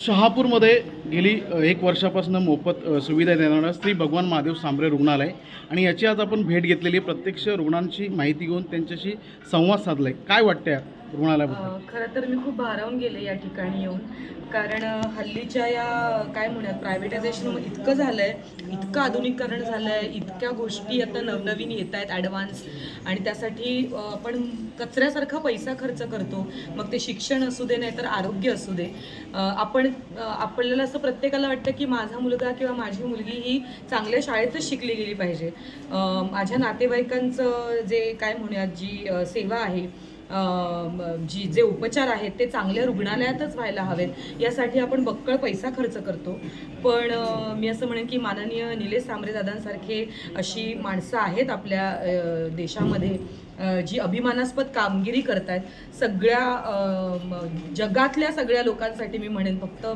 शहापूरमध्ये गेली एक वर्षापासून मोफत सुविधा देणारं श्री भगवान महादेव सांबरे रुग्णालय. आणि याची आज आपण भेट घेतलेली प्रत्यक्ष रुग्णांची माहिती घेऊन त्यांच्याशी संवाद साधलाय. काय वाटतंय? रुग्णालयाबद्दल खरं तर मी खूप भारावून गेले या ठिकाणी येऊन. कारण हल्लीच्या या काय म्हणूयात प्रायव्हेटायझेशन इतकं झालं आहे इतकं आधुनिकीकरण झालं आहे इतक्या गोष्टी आता नवनवीन येत आहेत ॲडव्हान्स आणि त्यासाठी आपण कचऱ्यासारखा पैसा खर्च करतो. मग ते शिक्षण असू दे नाही तर आरोग्य असू दे. आपण आपल्याला असं प्रत्येकाला वाटतं की माझा मुलगा किंवा माझी मुलगी ही चांगल्या शाळेतच शिकली गेली पाहिजे. माझ्या नातेवाईकांचं जे काय म्हणूयात जी सेवा आहे जी जे उपचार आहेत ते चांगल्या रुग्णालयातच व्हायला हवेत. यासाठी आपण बक्कळ पैसा खर्च करतो. पण मी असं म्हणेन की माननीय निलेश सांबरे दादांसारखे अशी माणसं आहेत आपल्या देशामध्ये जी अभिमानास्पद कामगिरी करत आहेत सगळ्या जगातल्या सगळ्या लोकांसाठी मी म्हणेन फक्त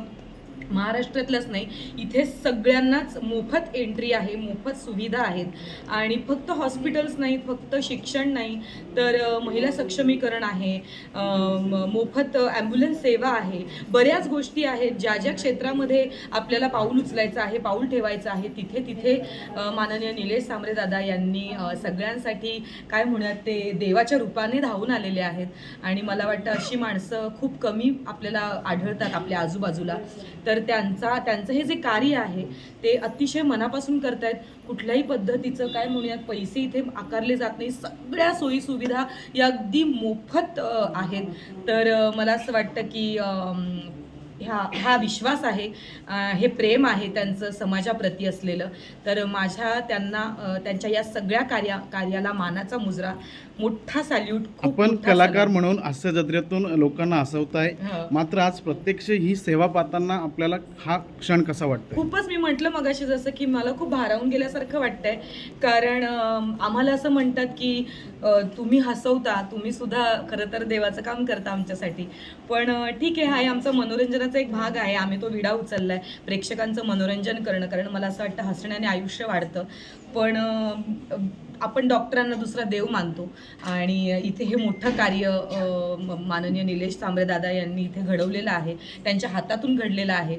महाराष्ट्रातलंच नाही इथे सगळ्यांनाच मोफत एंट्री आहे मोफत सुविधा आहेत. आणि फक्त हॉस्पिटल्स नाहीत फक्त शिक्षण नाही तर महिला सक्षमीकरण आहे मोफत ॲम्ब्युलन्स सेवा आहे. बऱ्याच गोष्टी आहेत ज्या ज्या क्षेत्रामध्ये आपल्याला पाऊल उचलायचं आहे पाऊल ठेवायचं आहे तिथे तिथे माननीय निलेश सांबरे दादा यांनी सगळ्यांसाठी काय म्हणूयात ते देवाच्या रूपाने धावून आलेले आहेत. आणि मला वाटतं अशी माणसं खूप कमी आपल्याला आढळतात आपल्या आजूबाजूला. तर त्यांचा त्यांचं हे जे कार्य आहे ते अतिशय मनापासून करतायत. कुठल्याही पद्धतीचं काय म्हणूयात पैसे इथे आकारले जात नाही सगळ्या सोयीसुविधा या अगदी मोफत आहेत. तर मला असं वाटतं की ह्या हा विश्वास आहे हे प्रेम आहे त्यांचं समाजाप्रती असलेलं. तर माझ्या त्यांना त्यांच्या या सगळ्या कार्या कार्याला मानाचा मुजरा. मोठा सॅल्यूट आपण कलाकार म्हणून हास्य जत्रेतून लोकांना हसवताय. हं. मात्र आज प्रत्यक्ष ही सेवा पाहताना आपल्याला हा क्षण कसा वाटतोय? खूपच मी म्हटलं मगाशी जसं की मला खूप भारावून गेल्यासारखं वाटतंय. कारण आम्हाला असं म्हणतात की तुम्ही हसवता तुम्ही सुद्धा खरं तर देवाचं काम करता आमच्यासाठी. पण ठीक आहे हा हे आमचा मनोरंजनाचा एक भाग आहे. आम्ही तो विडा उचललाय. प्रेक्षकांचं मनोरंजन करणं. कारण मला असं वाटतं हसण्याने आयुष्य वाढतं. पण आपण डॉक्टरांना दुसरा देव मानतो. आणि इथे हे मोठं कार्य म- माननीय निलेश सांबरे दादा यांनी इथे घडवलेलं आहे. त्यांच्या हातातून घडलेलं आहे.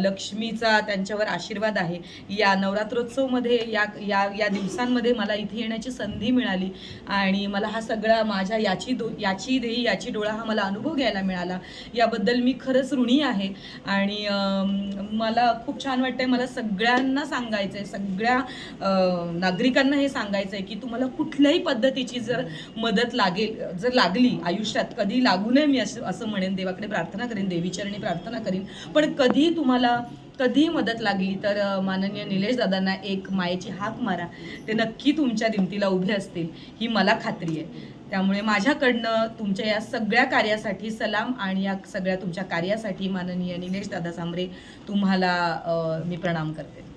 लक्ष्मीचा त्यांच्यावर आशीर्वाद आहे. या नवरात्रोत्सवमध्ये या या या दिवसांमध्ये मला इथे येण्याची संधी मिळाली. आणि मला हा सगळा माझ्या याची दो याची देही याची डोळा हा मला अनुभव घ्यायला मिळाला. याबद्दल मी खरंच ऋणी आहे. आणि मला खूप छान वाटतंय मला सगळ्यांना सांगायचं आहे सगळ्या नागरिकांना हे सांगायचं आहे की तुम्हाला कुठल्याही पद्धतीची जर मदत लागेल जर लागली आयुष्यात कधी लागू नये मी असं असं म्हणेन देवाकडे प्रार्थना करेन देवीचरणी प्रार्थना करीन पण कधी तुम्हाला कधी मदत लागली तर माननीय निलेश दादांना एक मायेची हाक मारा. ते नक्की तुमच्या दिमतीला उभे असतील ही मला खात्री आहे. त्यामुळे माझ्याकडनं तुमच्या या सगळ्या कार्यासाठी सलाम आणि या सगळ्या तुमच्या कार्यासाठी माननीय निलेश दादा सांबरे तुम्हाला मी प्रणाम करते.